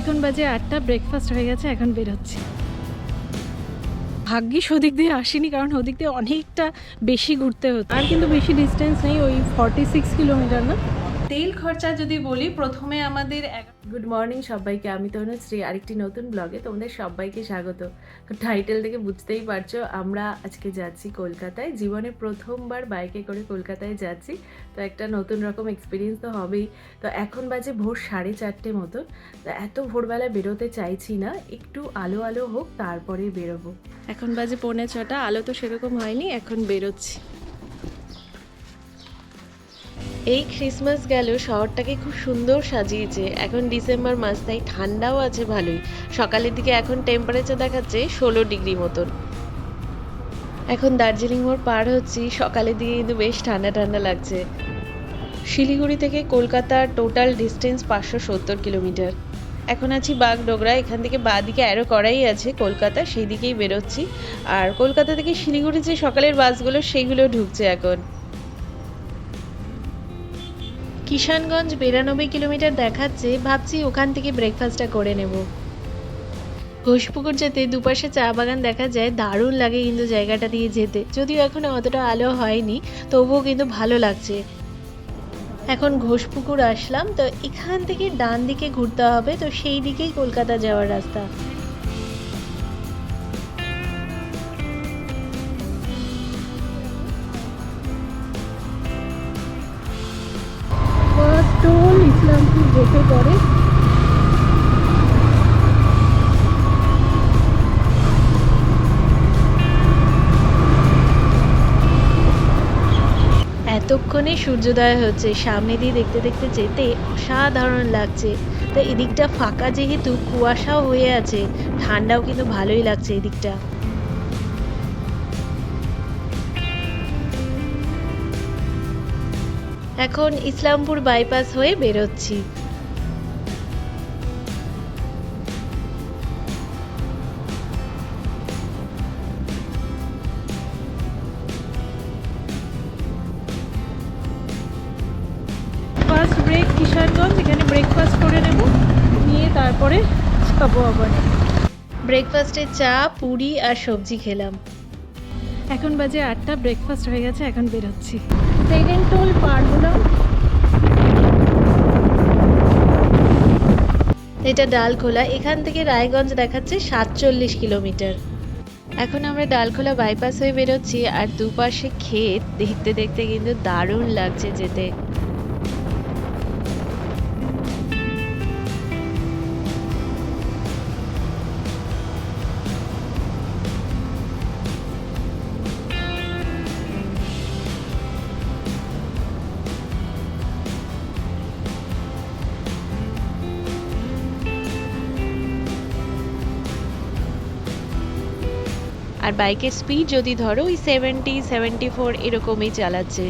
এখন বাজে আটটা ব্রেকফাস্ট হয়ে গেছে, এখন বেরোচ্ছি ভাগ্যিস ওদিক দিয়ে আসিনি, কারণ ওদিক দিয়ে অনেকটা বেশি ঘুরতে হতো। আর কিন্তু বেশি ডিস্টেন্স নেই, ওই ফর্টি সিক্স কিলোমিটার না? তেল খরচা যদি বলি প্রথমে আমাদের গুড মর্নিং সবাইকে আমি তো তনুশ্রী আরেকটি নতুন ব্লগে তোমাদের সবাইকে স্বাগত। টাইটেল থেকে বুঝতেই পারছ আমরা আজকে যাচ্ছি কলকাতায়। জীবনে প্রথমবার বাইকে করে কলকাতায় যাচ্ছি তো একটা নতুন রকম এক্সপিরিয়েন্স তো হবেই। তো এখন বাজে ভোর সাড়ে চারটে মতন তো এত ভোরবেলা বেরোতে চাইছি না একটু আলো আলো হোক তারপরে বেরোবো। এখন বাজে পৌনে ছটা আলো তো সেরকম হয়নি এখন বেরোচ্ছি। এই ক্রিসমাস গেল, শহরটাকে খুব সুন্দর সাজিয়েছে। এখন ডিসেম্বর মাস, তাই ঠান্ডাও আছে ভালোই। সকালের দিকে এখন টেম্পারেচার দেখাচ্ছে ষোলো ডিগ্রি মতন। এখন দার্জিলিং মোড় পার হচ্ছি, সকালের দিকে কিন্তু বেশ ঠান্ডা ঠান্ডা লাগছে। শিলিগুড়ি থেকে কলকাতার টোটাল ডিস্টেন্স পাঁচশো সত্তর কিলোমিটার। এখন আছি বাগডোগরা, এখান থেকে বাঁ দিকে অ্যারো করাই আছে কলকাতা, সেই দিকেই বেরোচ্ছি। আর কলকাতা থেকে শিলিগুড়ি যে সকালের বাসগুলো, সেইগুলো ঢুকছে এখন। কিষানগঞ্জ বিরানব্বই কিলোমিটার দেখাচ্ছে, ভাবছি ওখান থেকে ব্রেকফাস্টটা করে নেব। ঘোষপুকুর যেতে দুপাশে চা বাগান দেখা যায়, দারুণ লাগে কিন্তু জায়গাটা দিয়ে যেতে। যদিও এখনও অতটা আলো হয়নি, তবুও কিন্তু ভালো লাগছে। এখন ঘোষপুকুর আসলাম, তো এখান থেকে ডান দিকে ঘুরতে হবে, তো সেই দিকেই কলকাতা যাওয়ার রাস্তা। যেতে পরে। এতক্ষণে সূর্যোদয় হচ্ছে। সামনে দিয়ে দেখতে দেখতে যেতে অসাধারণ লাগছে। তো এদিকটা ফাঁকা যেহেতু কুয়াশাও হয়ে আছে। ঠান্ডাও কিন্তু ভালোই লাগছে এদিকটা। এখন ইসলামপুর বাইপাস হয়ে বেরোচ্ছি। কিশোরগঞ্জ এখানে ব্রেকফাস্ট করে নেব। নিয়ে তারপরে খাব আবার। ব্রেকফাস্টে চা পুরি আর সবজি খেলাম। এখন বাজে আটটা ব্রেকফাস্ট হয়ে গেছে এখন বেরোচ্ছি। সেকেন্ড টোল পার হলাম। এটা ডালখোলা এখান থেকে রায়গঞ্জ দেখাচ্ছে সাতচল্লিশ কিলোমিটার। এখন আমরা ডালখোলা বাইপাস হয়ে বেরোচ্ছি আর দুপাশে ক্ষেত। দেখতে দেখতে কিন্তু দারুণ লাগছে যেতে। আর বাইকের স্পিড যদি ধরো ওই সেভেন্টি সেভেন্টি ফোর এরকমই চালাচ্ছে।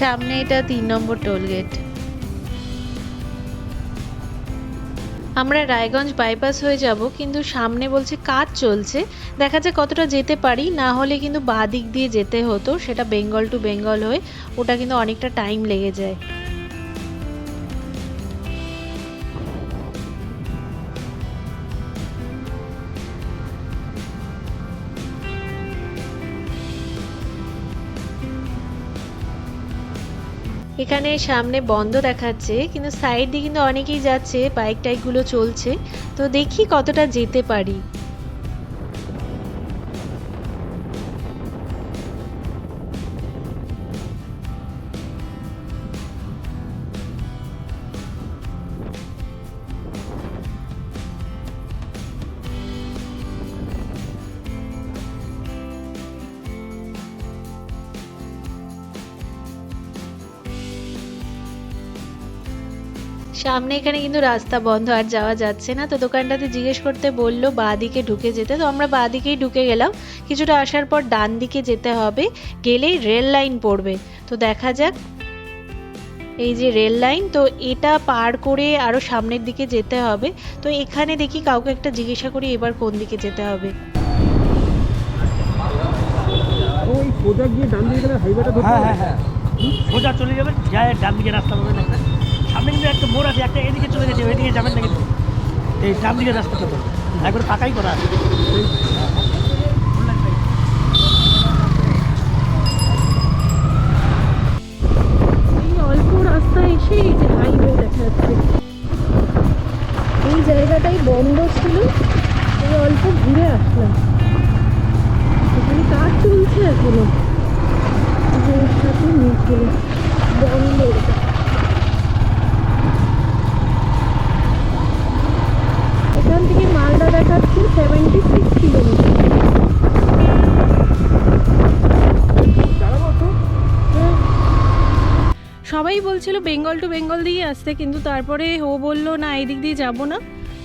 সামনে এটা তিন নম্বর টোল গেট আমরা রায়গঞ্জ বাইপাস হয়ে যাব, কিন্তু সামনে বলছে কাজ চলছে। দেখা যায় কতটা যেতে পারি, না হলে কিন্তু বাঁ দিক দিয়ে যেতে হতো, সেটা বেঙ্গল টু বেঙ্গল হয়ে ওটা কিন্তু অনেকটা টাইম লেগে যায়। এখানে সামনে বন্ধ দেখাচ্ছে, কিন্তু সাইড দিয়ে কিন্তু অনেকেই যাচ্ছে বাইক টাইকগুলো চলছে। তো দেখি কতটা যেতে পারি। সামনে এখানে কিন্তু রাস্তা বন্ধ আর যাওয়া যাচ্ছে না। তো দোকানটাতে জিজ্ঞেস করতে বলল বাঁ দিকে ঢুকে যেতে। তো আমরা বাঁ দিকেই ঢুকে গেলাম। কিছুটা আসার পর ডান দিকে যেতে হবে। গেলেই রেল লাইন পড়বে। তো দেখা যাক এই যে রেল লাইন তো এটা পার করে আরও সামনের দিকে যেতে হবে। তো এখানে দেখি কাউকে একটা জিজ্ঞাসা করি এবার কোন দিকে যেতে হবে। ওই সোজা গিয়ে ডান দিকে গেলে হাইওয়েটা হ্যাঁ হ্যাঁ হ্যাঁ। সোজা চলে যাবেন যায় ডান দিকে রাস্তা পাবেন একটা সামনে কিন্তু একটা মোড় আছে, একটা এদিকে চলে গেছে, ওইদিকে যাবেন না কিন্তু এই ডান দিকে রাস্তাটা তো। একবার পাকাই করা আছে। সবাই বলছিল বেঙ্গল টু বেঙ্গল দিয়ে আসতে, কিন্তু তারপরে ও বলল, না, এই দিক দিয়ে যাব না।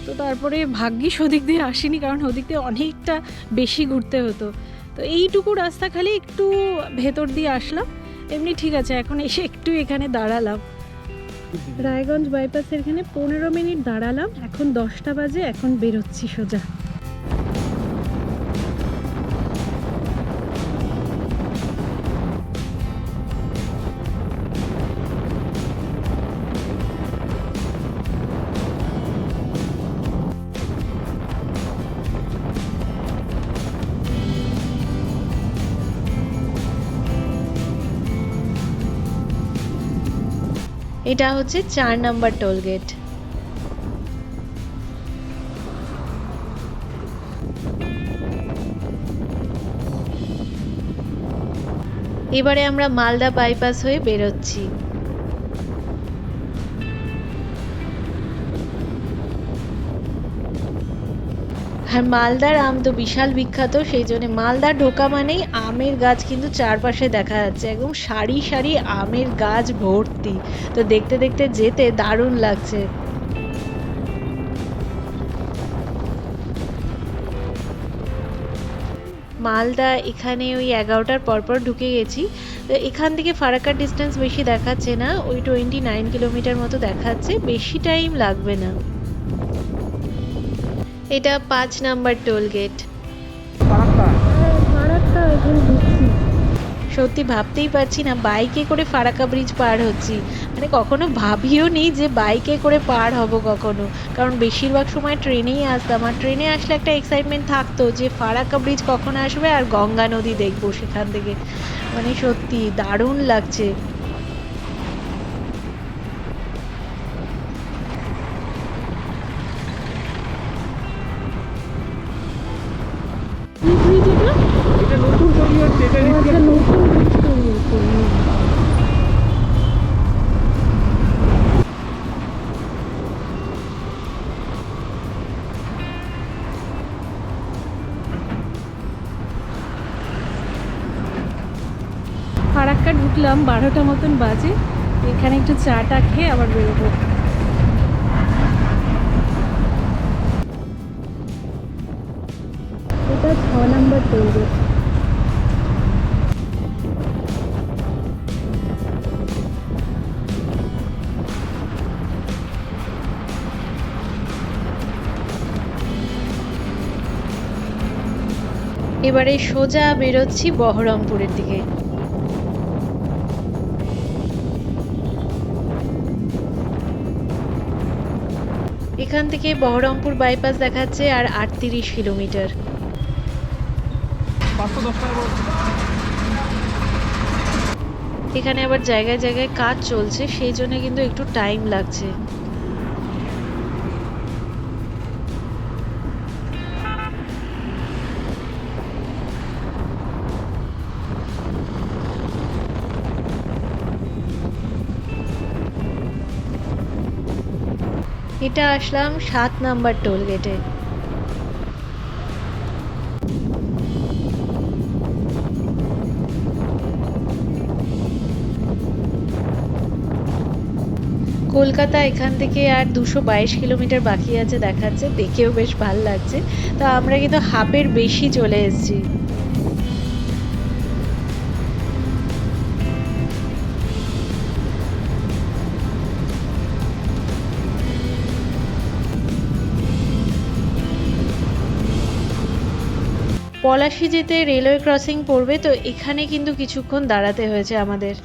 তো তারপরে ভাগ্যিস ওদিক দিয়ে আসিনি, কারণ ওদিক দিয়ে অনেকটা বেশি ঘুরতে হতো। তো এইটুকু রাস্তা খালি একটু ভেতর দিয়ে আসলাম। এমনি ঠিক আছে, এখন এসে একটু এখানে দাঁড়ালাম। রায়গঞ্জ বাইপাসের এখানে পনেরো মিনিট দাঁড়ালাম, এখন দশটা বাজে, এখন বেরোচ্ছি সোজা। এটা হচ্ছে চার নাম্বার টোলগেট এবারে আমরা মালদা বাইপাস হয়ে বেরোচ্ছি। আর মালদার আম তো বিশাল বিখ্যাত, সেই জন্য মালদা ঢোকা মানেই আমের গাছ কিন্তু চারপাশে দেখা যাচ্ছে, একদম সারি সারি আমের গাছ ভর্তি। তো দেখতে দেখতে যেতে দারুণ লাগছে। মালদা এখানে ওই এগারোটার পরপর ঢুকে গেছি। তো এখান থেকে ফারাক্কার ডিস্টেন্স বেশি দেখাচ্ছে না, ওই টোয়েন্টি নাইন কিলোমিটার মতো দেখাচ্ছে, বেশি টাইম লাগবে না। এটা পাঁচ নাম্বার টোল গেট সত্যি ভাবতেই পারছি না, বাইকে করে ফারাক্কা ব্রিজ পার হচ্ছি। মানে কখনো ভাবিও নি যে বাইকে করে পার হব কখনো। কারণ বেশিরভাগ সময় ট্রেনেই আসতাম। আর ট্রেনে আসলে একটা এক্সাইটমেন্ট থাকতো যে ফারাক্কা ব্রিজ কখন আসবে আর গঙ্গা নদী দেখব সেখান থেকে। মানে সত্যি দারুণ লাগছে। ফারাক্কা ঢুকলাম বারোটা মতন বাজে। এখানে একটু চাটা খেয়ে আবার বেরোবো। এটা ছ নম্বর টোল এবারে সোজা বেরোচ্ছি বহরমপুরের দিকে এখান থেকে বহরমপুর বাইপাস দেখাচ্ছে আর আটত্রিশ কিলোমিটার। এখানে আবার জায়গায় জায়গায় কাজ চলছে, সেই জন্য কিন্তু একটু টাইম লাগছে এটা আসলাম সাত নাম্বার টোল গেটে কলকাতা এখান থেকে আর দুশো বাইশ কিলোমিটার বাকি আছে, দেখাচ্ছে, দেখেও বেশ ভালো লাগছে। তা আমরা কিন্তু হাফের বেশি চলে এসেছি। পলাশি যেতে রেলওয়ে ক্রসিং পড়বে তো এখানে কিন্তু কিছুক্ষণ দাঁড়াতে হয়েছে আমাদের।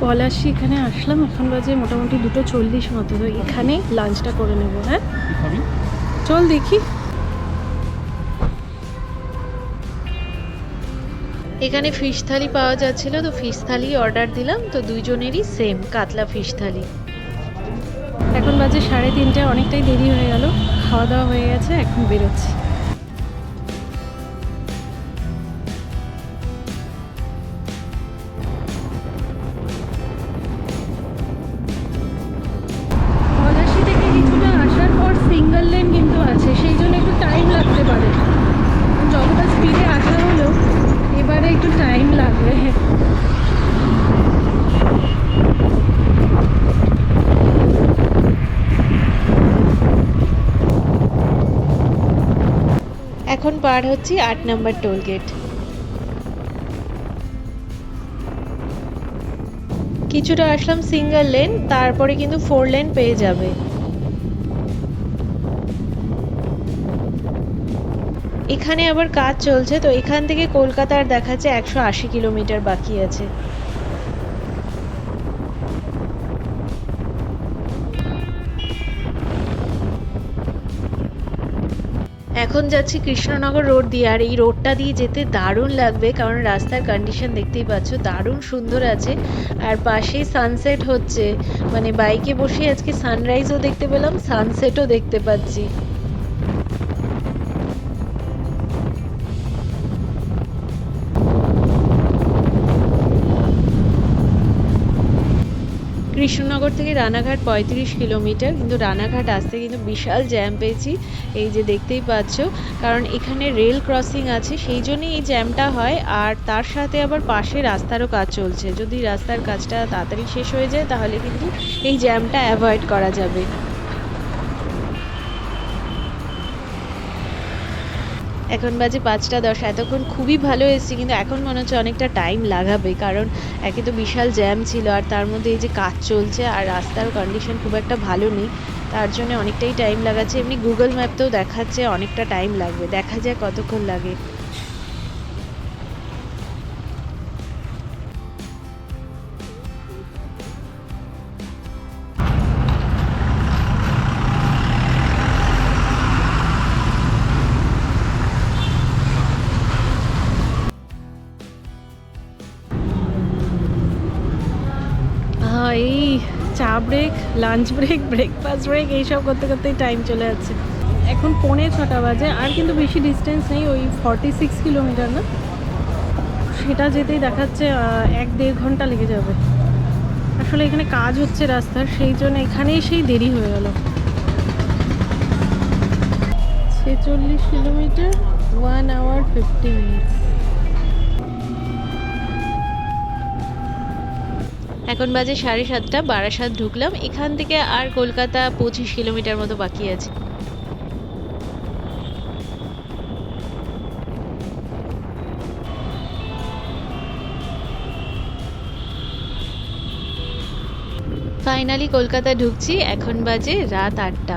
পলাশি এখানে আসলাম এখন বাজে মোটামুটি দুটো চল্লিশ মতো তো এখানে লাঞ্চটা করে নেব হ্যাঁ? চল দেখি। এখানে ফিশ থালি পাওয়া যাচ্ছিল তো ফিশ থালি অর্ডার দিলাম তো দুইজনেরই সেম কাতলা ফিশ থালি। এখন বাজে সাড়ে তিনটে অনেকটাই দেরি হয়ে গেল খাওয়া দাওয়া হয়ে গেছে এখন বেরোচ্ছি। এখন পার হচ্ছি আট নম্বর টোল গেট কিছুটা আসলাম সিঙ্গেল লেন তারপরে কিন্তু ফোর লেন পেয়ে যাবে। এখানে আবার কাজ চলছে, তো এখান থেকে কলকাতার দেখাচ্ছে একশো আশি কিলোমিটার বাকি আছে। এখন যাচ্ছি কৃষ্ণনগর রোড দিয়ে, আর এই রোডটা দিয়ে যেতে দারুণ লাগবে, কারণ রাস্তার কন্ডিশন দেখতেই পাচ্ছ, দারুণ সুন্দর আছে। আর পাশেই সানসেট হচ্ছে মানে বাইকে বসে আজকে সানরাইজও দেখতে পেলাম সানসেটও দেখতে পাচ্ছি। কৃষ্ণনগর থেকে রানাঘাট পঁয়ত্রিশ কিলোমিটার, কিন্তু রানাঘাট আসতে কিন্তু বিশাল জ্যাম পেয়েছি, এই যে দেখতেই পাচ্ছ। কারণ এখানে রেল ক্রসিং আছে, সেই জন্যই এই জ্যামটা হয়, আর তার সাথে আবার পাশে রাস্তারও কাজ চলছে। যদি রাস্তার কাজটা তাড়াতাড়ি শেষ হয়ে যায়, তাহলে কিন্তু এই জ্যামটা অ্যাভয়েড করা যাবে। এখন বাজে পাঁচটা দশ, এতক্ষণ খুবই ভালো এসেছি, কিন্তু এখন মনে হচ্ছে অনেকটা টাইম লাগাবে, কারণ একে তো বিশাল জ্যাম ছিল আর তার মধ্যে এই যে কাজ চলছে আর রাস্তার কন্ডিশন খুব একটা ভালো নেই, তার জন্য অনেকটাই টাইম লাগাচ্ছে। এমনি গুগল ম্যাপতেও দেখাচ্ছে অনেকটা টাইম লাগবে, দেখা যায় কতক্ষণ লাগে। চা break lunch break breakfast break এইসব করতে করতেই টাইম চলে যাচ্ছে। এখন পৌনে ছটা বাজে, আর কিন্তু বেশি ডিস্টেন্স নেই, ওই ফর্টি সিক্স কিলোমিটার না? সেটা যেতেই দেখাচ্ছে এক দেড় ঘণ্টা লেগে যাবে। আসলে এখানে কাজ হচ্ছে রাস্তার, সেই জন্য এখানেই সেই দেরি হয়ে গেল। ছেচল্লিশ kilometre one hour fifty minutes এখন বাজে সাড়ে সাতটা, বারাসাত ঢুকলাম। এখান থেকে আর কলকাতা পঁচিশ কিলোমিটার মতো বাকি আছে। ফাইনালি কলকাতা ঢুকছি, এখন বাজে রাত আটটা।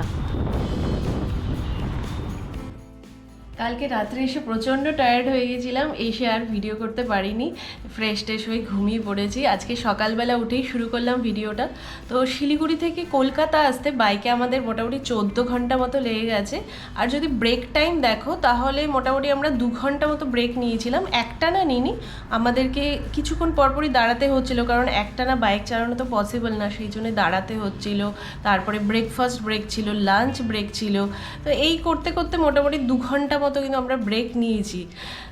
কালকে রাত্রে এসে প্রচণ্ড টায়ার্ড হয়ে গেছিলাম, এসে আর ভিডিও করতে পারিনি। ফ্রেশ ট্রেশ হয়ে ঘুমিয়ে পড়েছি। আজকে সকালবেলা উঠেই শুরু করলাম ভিডিওটা তো শিলিগুড়ি থেকে কলকাতা আসতে বাইকে আমাদের মোটামুটি চোদ্দ ঘণ্টা মতো লেগে গেছে। আর যদি ব্রেক টাইম দেখো, তাহলে মোটামুটি আমরা দু ঘণ্টা মতো ব্রেক নিয়েছিলাম। একটা না নিইনি, আমাদেরকে কিছুক্ষণ পরপরই দাঁড়াতে হচ্ছিল, কারণ একটা না বাইক চালানো তো পসিবল না, সেই জন্য দাঁড়াতে হচ্ছিল। তারপরে ব্রেকফাস্ট ব্রেক ছিল লাঞ্চ ব্রেক ছিল। তো এই করতে করতে মোটামুটি দু ঘণ্টা মতো কিন্তু আমরা ব্রেক নিয়েছি।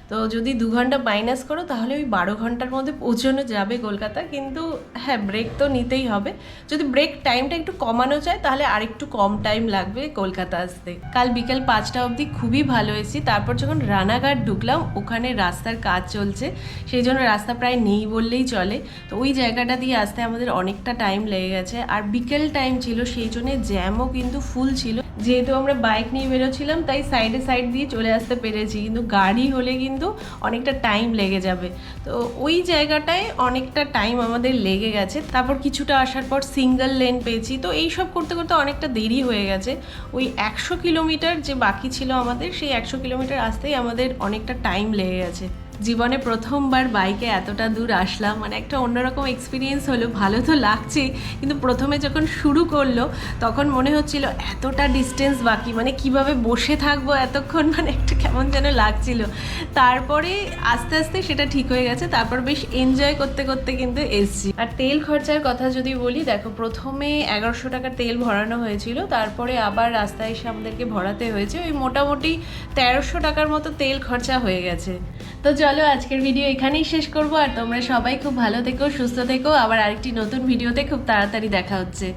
তো যদি দু ঘণ্টা মাইনাস করো, তাহলে ওই বারো ঘণ্টার মধ্যে পৌঁছানো যাবে কলকাতা। কিন্তু হ্যাঁ ব্রেক তো নিতেই হবে। যদি ব্রেক টাইমটা একটু কমানো যায়, তাহলে আরেকটু কম টাইম লাগবে কলকাতা আসতে। কাল বিকেল পাঁচটা অবধি খুবই ভালো এসেছি তারপর যখন রানাঘাট ঢুকলাম, ওখানে রাস্তার কাজ চলছে। সেই জন্য রাস্তা প্রায় নেই বললেই চলে। তো ওই জায়গাটা দিয়ে আসতে আমাদের অনেকটা টাইম লেগে গেছে। আর বিকেল টাইম ছিল, সেই জন্য জ্যামও কিন্তু ফুল ছিল। যেহেতু আমরা বাইক নিয়ে বেরোছিলাম তাই সাইডে সাইড দিয়ে চলে আসতে পেরেছি। কিন্তু গাড়ি হলে কিন্তু কিন্তু অনেকটা টাইম লেগে যাবে। তো ওই জায়গাটায় অনেকটা টাইম আমাদের লেগে গেছে। তারপর কিছুটা আসার পর সিঙ্গেল লেন পেয়েছি। তো এই সব করতে করতে অনেকটা দেরি হয়ে গেছে। ওই একশো কিলোমিটার যে বাকি ছিল আমাদের, সেই একশো কিলোমিটার আসতেই আমাদের অনেকটা টাইম লেগে গেছে। জীবনে প্রথমবার বাইকে এতটা দূর আসলাম মানে একটা অন্যরকম এক্সপিরিয়েন্স হলো, ভালো তো লাগছে, কিন্তু প্রথমে যখন শুরু করল, তখন মনে হচ্ছিল এতটা ডিস্টেন্স বাকি মানে কীভাবে বসে থাকব এতক্ষণ মানে একটা কেমন যেন লাগছিল। তারপরে আস্তে আস্তে সেটা ঠিক হয়ে গেছে, তারপর বেশ এনজয় করতে করতে কিন্তু এসছি। আর তেল খরচার কথা যদি বলি, দেখো প্রথমে এগারোশো টাকার তেল ভরানো হয়েছিল, তারপরে আবার রাস্তায় এসে আমাদেরকে ভরাতে হয়েছে, ওই মোটামুটি তেরোশো টাকার মতো তেল খরচা হয়ে গেছে। তো চলো, আজকের ভিডিও এখানেই শেষ করব। আর তোমরা সবাই খুব ভালো থেকো, সুস্থ থেকো। আবার আরেকটি নতুন ভিডিওতে খুব তাড়াতাড়ি দেখা হচ্ছে।